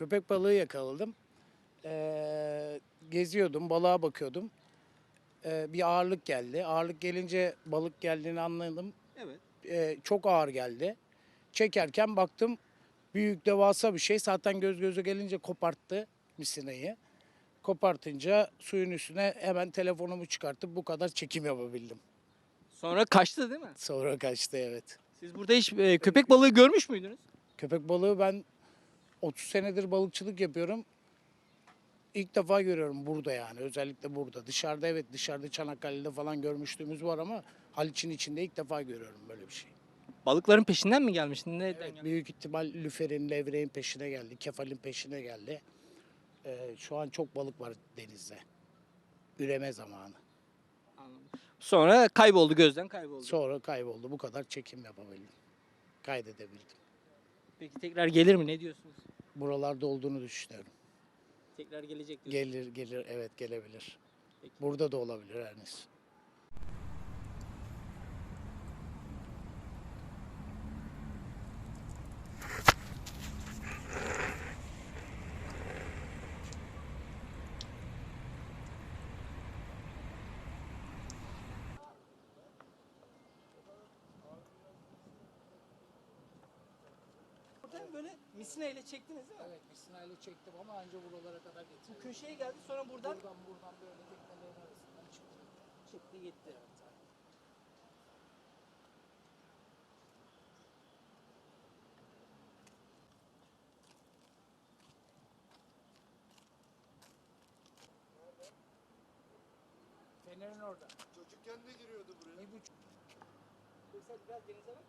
Köpek balığı yakaladım. Ee, geziyordum, balığa bakıyordum. Ee, bir ağırlık geldi. Ağırlık gelince balık geldiğini anladım. Evet. Ee, çok ağır geldi. Çekerken baktım büyük devasa bir şey. Zaten göz göze gelince koparttı misinayı. Kopartınca suyun üstüne hemen telefonumu çıkartıp bu kadar çekim yapabildim. Sonra kaçtı değil mi? Sonra kaçtı evet. Siz burada hiç e, köpek balığı görmüş müydünüz? Köpek balığı ben 30 senedir balıkçılık yapıyorum. İlk defa görüyorum burada yani özellikle burada. Dışarıda evet dışarıda Çanakkale'de falan görmüşlüğümüz var ama Haliç'in içinde ilk defa görüyorum böyle bir şey. Balıkların peşinden mi gelmiştin? Neden Evet, geldi? büyük ihtimal lüferin, levreğin peşine geldi, kefalin peşine geldi. Ee, şu an çok balık var denizde. Üreme zamanı. Anladım. Sonra kayboldu gözden kayboldu. Sonra kayboldu. Bu kadar çekim yapabildim. Kaydedebildim. Peki tekrar gelir mi? Ne diyorsunuz? Buralarda olduğunu düşünüyorum. Tekrar gelecek diyorsunuz. Gelir gelir evet gelebilir. Peki. Burada da olabilir her neyse. Buradan böyle misineyle çektiniz değil mi? Evet misinayla çektim ama anca buralara kadar getirdim. Bu köşeye geldi sonra buradan Buradan buradan böyle teknelerin arasından çıktı. çekti gitti. Fener'in orada. Çocukken de giriyordu buraya. Bir buçuk. Mesela biraz denize bak.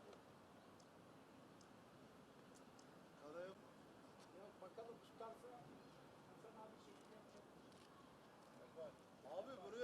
Dr.